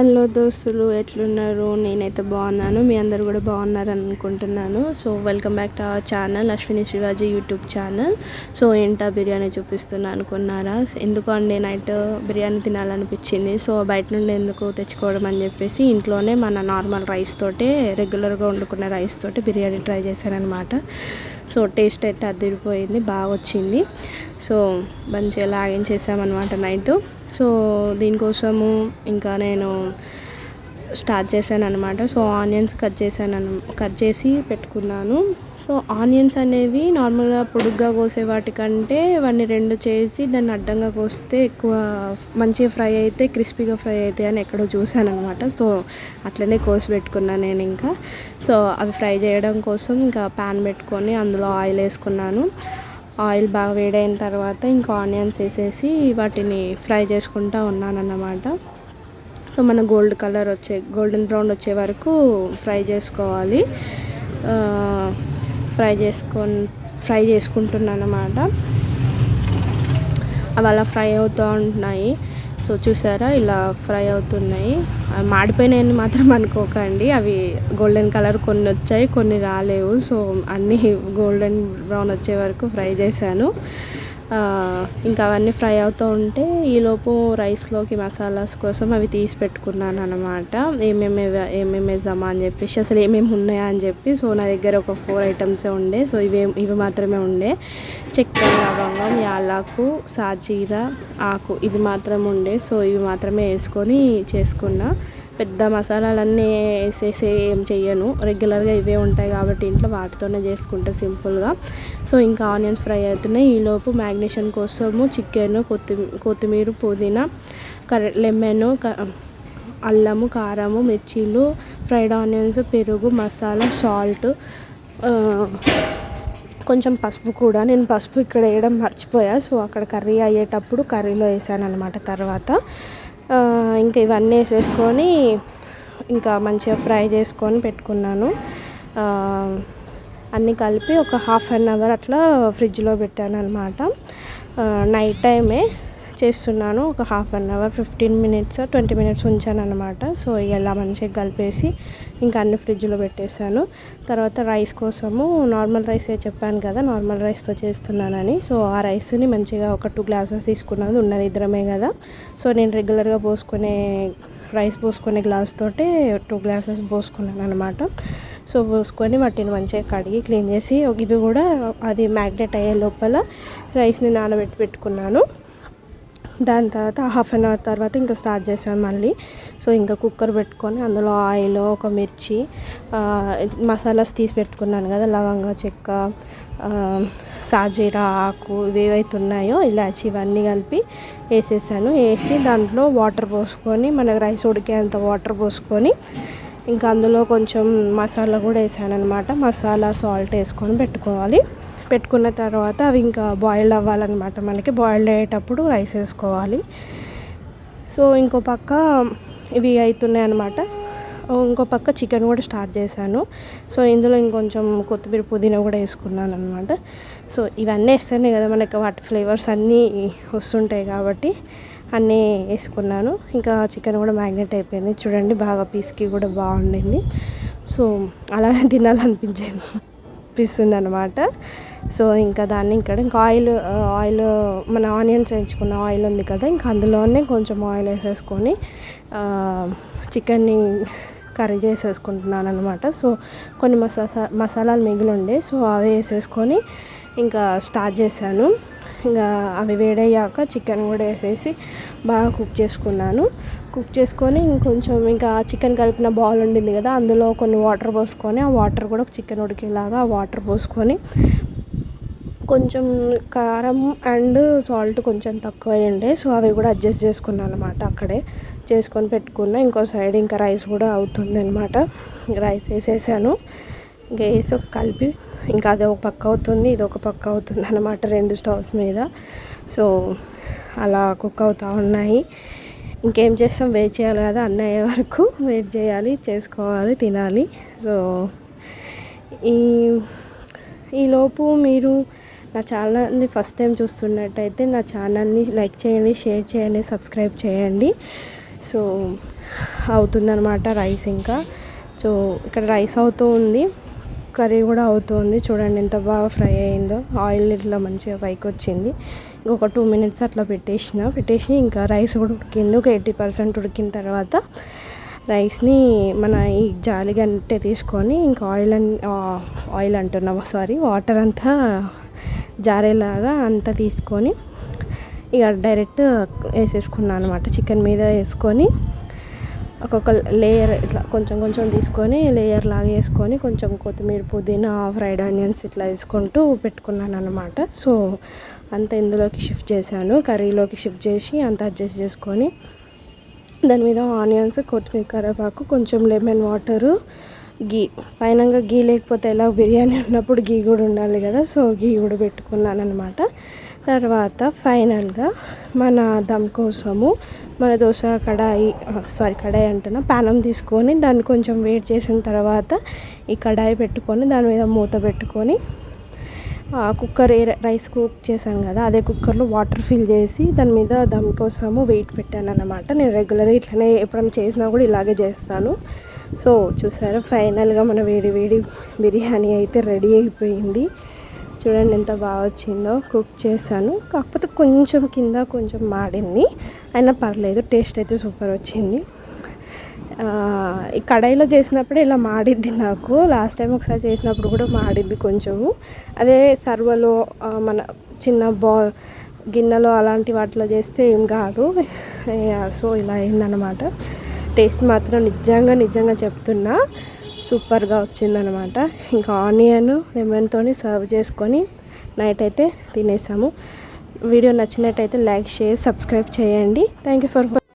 Hello దోస్తులు ఎట్లున్నారు? నేనైతే బాగున్నాను మీ అందరు కూడా బాగున్నారని అనుకుంటున్నాను. So welcome back to our channel Ashwini Shivaji YouTube channel so ఏంటా బిర్యానీ చూపిస్తున్నా అనుకున్నారా? ఎందుకు అండి నైట్ బిర్యానీ తినాలనిపించింది. సో బయట నుండి ఎందుకు తెచ్చుకోవడం అని చెప్పేసి ఇంట్లోనే మన నార్మల్ రైస్ తోటే రెగ్యులర్గా వండుకున్న రైస్ తోటి బిర్యానీ ట్రై చేశాను అనమాట సో టేస్ట్ అయితే అదిరిపోయింది బాగా వచ్చింది సో మంచిగా లాగించేసామన్నమాట నైట్ సో దీనికోసము ఇంకా నేను స్టార్ట్ చేశాను అనమాట సో ఆనియన్స్ కట్ చేశాను కట్ చేసి పెట్టుకున్నాను. సో ఆనియన్స్ అనేవి నార్మల్గా పొడుగ్గా కోసే వాటికంటే వాటిని రెండు చేసి దాన్ని అడ్డంగా కోస్తే ఎక్కువ మంచిగా ఫ్రై అయితే క్రిస్పీగా ఫ్రై అవుతాయి అని ఎక్కడో చూశాను అనమాట సో అట్లనే కోసి పెట్టుకున్నాను నేను ఇంకా. సో అవి ఫ్రై చేయడం కోసం ఇంకా ప్యాన్ పెట్టుకొని అందులో ఆయిల్ వేసుకున్నాను. ఆయిల్ బాగా వేడైన తర్వాత ఇంకా ఆనియన్స్ వేసేసి వాటిని ఫ్రై చేసుకుంటూ ఉన్నానన్నమాట. సో మన గోల్డ్ కలర్ వచ్చే గోల్డెన్ బ్రౌన్ వచ్చే వరకు ఫ్రై చేసుకోవాలి. ఫ్రై చేసుకొని ఫ్రై చేసుకుంటున్నాను అనమాట అవి అలా ఫ్రై అవుతూ ఉంటున్నాయి. సో చూసారా ఇలా ఫ్రై అవుతున్నాయి. మాడిపోయినాయని మాత్రం అనుకోకండి. అవి గోల్డెన్ కలర్ కొన్ని వచ్చాయి కొన్ని రాలేవు. సో అన్నీ గోల్డెన్ బ్రౌన్ వచ్చే వరకు ఫ్రై చేశాను. ఇంకా అవన్నీ ఫ్రై అవుతూ ఉంటే ఈలోపు రైస్లోకి మసాలాస్ కోసం అవి తీసి పెట్టుకున్నాను అనమాట ఏమేమి ఏమేమి వేద్దామా అని చెప్పేసి అసలు ఏమేమి ఉన్నాయా అని చెప్పి సో నా దగ్గర ఒక ఫోర్ ఐటమ్సే ఉండే. సో ఇవే ఇవి మాత్రమే ఉండే. చక్కెర లవంగం యాలాకు సాజీర ఆకు ఇది మాత్రం ఉండే. సో ఇవి మాత్రమే వేసుకొని చేసుకున్నా. పెద్ద మసాలాలన్నీ వేసేసి ఏం చెయ్యను. రెగ్యులర్గా ఇవే ఉంటాయి కాబట్టి ఇంట్లో వాటితోనే చేసుకుంటా సింపుల్గా. సో ఇంకా ఆనియన్స్ ఫ్రై అవుతున్నాయి ఈలోపు మ్యాగ్నేషన్ కోసము చికెన్ కొత్తి కొత్తిమీర పుదీనా కర్రీ లెమన్ అల్లము కారము మిర్చీలు ఫ్రైడ్ ఆనియన్స్ పెరుగు మసాలా సాల్ట్ కొంచెం పసుపు కూడా. నేను పసుపు ఇక్కడ వేయడం మర్చిపోయా. సో అక్కడ కర్రీ అయ్యేటప్పుడు కర్రీలో వేసాను అనమాట తర్వాత. ఇంకా ఇవన్నీ వేసేసుకొని ఇంకా మంచిగా ఫ్రై చేసుకొని పెట్టుకున్నాను. అన్నీ కలిపి ఒక హాఫ్ అన్ అవర్ అట్లా ఫ్రిడ్జ్లో పెట్టాను అనమాట నైట్ టైమే. చేస్తున్నాను. ఒక half an hour fifteen minutes twenty minutes ఉంచాను అనమాట సో ఇలా మంచిగా కలిపేసి ఇంకా అన్ని ఫ్రిడ్జ్లో పెట్టేశాను. తర్వాత రైస్ కోసము నార్మల్ రైసే చెప్పాను కదా నార్మల్ రైస్తో చేస్తున్నానని. సో ఆ రైస్ని మంచిగా ఒక టూ గ్లాసెస్ తీసుకున్నాను ఉన్నది ఇద్దరమే కదా. సో నేను రెగ్యులర్గా పోసుకునే రైస్ పోసుకునే గ్లాస్ తోటే టూ గ్లాసెస్ పోసుకున్నాను అనమాట సో పోసుకొని వాటిని మంచిగా కడిగి క్లీన్ చేసి ఇవి కూడా అది మ్యాగ్నెట్ అయ్యే లోపల రైస్ని నానబెట్టి పెట్టుకున్నాను. దాని తర్వాత హాఫ్ అన్ అవర్ తర్వాత ఇంకా స్టార్ట్ చేసాను మళ్ళీ. సో ఇంకా కుక్కర్ పెట్టుకొని అందులో ఆయిల్ ఒక మిర్చి మసాలాస్ తీసి పెట్టుకున్నాను కదా లవంగ చెక్క సాజీరా ఆకు ఏవైతే ఉన్నాయో ఇలాచి ఇవన్నీ కలిపి వేసేసాను. వేసి దాంట్లో వాటర్ పోసుకొని మనకు రైస్ ఉడికేంత వాటర్ పోసుకొని ఇంకా అందులో కొంచెం మసాలా కూడా వేసాను అనమాట మసాలా సాల్ట్ వేసుకొని పెట్టుకోవాలి. పెట్టుకున్న తర్వాత అవి ఇంకా బాయిల్ అవ్వాలన్నమాట. మనకి బాయిల్ అయ్యేటప్పుడు రైస్ వేసుకోవాలి. సో ఇంకో పక్క ఇవి అవుతున్నాయి అనమాట ఇంకో పక్క చికెన్ కూడా స్టార్ట్ చేశాను. సో ఇందులో ఇంకొంచెం కొత్తిమీర పుదీనా కూడా వేసుకున్నాను అనమాట సో ఇవన్నీ వేస్తేనే కదా మనకి వాటి ఫ్లేవర్స్ అన్నీ వస్తుంటాయి కాబట్టి అన్నీ వేసుకున్నాను. ఇంకా చికెన్ కూడా మ్యాగ్నెట్ అయిపోయింది. చూడండి బాగా పీస్కి కూడా బాగుండింది. సో అలానే తినాలనిపించేది. అనిపిస్తుంది అనమాట సో ఇంకా దాన్ని ఇక్కడ ఇంకా ఆయిల్ ఆయిల్ మన ఆనియన్స్ వేయించుకున్న ఆయిల్ ఉంది కదా ఇంకా అందులోనే కొంచెం ఆయిల్ వేసేసుకొని చికెన్ని కర్రీ చేసేసుకుంటున్నాను అనమాట సో కొన్ని మసాలా మసాలాలు మిగిలి ఉండే సో అవి వేసేసుకొని ఇంకా స్టార్ట్ చేశాను. ఇంకా అవి వేడయ్యాక చికెన్ కూడా వేసేసి బాగా కుక్ చేసుకున్నాను. కుక్ చేసుకొని ఇంకొంచెం ఇంకా చికెన్ కలిపిన బాల్ ఉండింది కదా అందులో కొన్ని వాటర్ పోసుకొని ఆ వాటర్ కూడా చికెన్ ఉడికేలాగా ఆ వాటర్ పోసుకొని కొంచెం కారం అండ్ సాల్ట్ కొంచెం తక్కువ ఉండే సో అవి కూడా అడ్జస్ట్ చేసుకున్నాను అనమాట అక్కడే. చేసుకొని పెట్టుకున్నా ఇంకో సైడ్ ఇంకా రైస్ కూడా అవుతుంది అనమాట రైస్ వేసేసాను. ఇంకా వేసి ఒక కలిపి ఇంకా అది ఒక పక్క అవుతుంది ఇది ఒక పక్క అవుతుంది అనమాట రెండు స్టవ్స్ మీద. సో అలా కుక్ అవుతూ ఉన్నాయి. ఇంకేం చేస్తాం? వెయిట్ చేయాలి కదా అన్న అయ్యే వరకు. వెయిట్ చేయాలి చేసుకోవాలి తినాలి. సో ఈ ఈలోపు మీరు నా ఛానల్ని ఫస్ట్ టైం చూస్తున్నట్టయితే నా ఛానల్ని లైక్ చేయండి షేర్ చేయండి సబ్స్క్రైబ్ చేయండి. సో అవుతుందన్నమాట రైస్ ఇంకా. సో ఇక్కడ రైస్ అవుతూ ఉంది. కర్రీ కూడా అవుతుంది చూడండి ఎంత బాగా ఫ్రై అయిందో. ఆయిల్ ఇట్లా మంచిగా పైకి వచ్చింది ఒక టూ మినిట్స్ అట్లా పెట్టేసిన. పెట్టేసి ఇంకా రైస్ కూడా ఉడికింది. ఒక ఎయిటీ పర్సెంట్ ఉడికిన తర్వాత రైస్ని మన ఈ జాలి గంటే తీసుకొని ఇంకా ఆయిల్ ఆయిల్ అంటున్నాము సారీ వాటర్ అంతా జారేలాగా అంతా తీసుకొని ఇక డైరెక్ట్ వేసేసుకున్నాను అనమాట చికెన్ మీద వేసుకొని ఒక్కొక్క లేయర్ ఇట్లా కొంచెం కొంచెం తీసుకొని లేయర్ లాగా వేసుకొని కొంచెం కొత్తిమీర పుదీనా ఫ్రైడ్ ఆనియన్స్ ఇట్లా వేసుకుంటూ పెట్టుకున్నాను అనమాట సో అంత ఇందులోకి షిఫ్ట్ చేశాను. కర్రీలోకి షిఫ్ట్ చేసి అంత అడ్జస్ట్ చేసుకొని దాని మీద ఆనియన్స్ కొత్తిమీర కరివేపాకు కొంచెం లెమన్ వాటరు గీ. పైన గీ లేకపోతే ఎలా? బిర్యానీ ఉన్నప్పుడు గీ కూడా ఉండాలి కదా సో గీ కూడా పెట్టుకున్నాను అనమాట తర్వాత ఫైనల్గా మన దమ్ కోసము మన దోశ కడాయి సారీ కడాయి అంటున్నా పానం తీసుకొని దాన్ని కొంచెం వేడి చేసిన తర్వాత ఈ కడాయి పెట్టుకొని దాని మీద మూత పెట్టుకొని కుక్కర్ రైస్ కుక్ చేశాను కదా అదే కుక్కర్లో వాటర్ ఫిల్ చేసి దాని మీద దమ్ కోసము వెయిట్ పెట్టాను అనమాట నేను రెగ్యులర్గా ఇట్లనే ఎప్పుడైనా చేసినా కూడా ఇలాగే చేస్తాను. సో చూసారా ఫైనల్గా మన వేడి వేడి బిర్యానీ అయితే రెడీ అయిపోయింది. చూడండి ఎంత బాగా వచ్చిందో కుక్ చేశాను. కాకపోతే కొంచెం కింద కొంచెం మాడింది. అయినా పర్లేదు టేస్ట్ అయితే సూపర్ వచ్చింది. ఈ కడాయిలో చేసినప్పుడు ఇలా మాడిద్ది నాకు. లాస్ట్ టైం ఒకసారి చేసినప్పుడు కూడా మాడిద్ది కొంచెము. అదే సర్వలో మన చిన్న బా గిన్నెలో అలాంటి వాటిలో చేస్తే ఏం కాదు. సో ఇలా అయిందనమాట టేస్ట్ మాత్రం నిజంగా నిజంగా చెప్తున్నా. సూపర్గా వచ్చిందనమాట ఇంకా ఆనియన్ లెమన్తో సర్వ్ చేసుకొని నైట్ అయితే తినేసాము. వీడియో నచ్చినట్టయితే లైక్ షేర్ సబ్స్క్రైబ్ చేయండి. Thank you for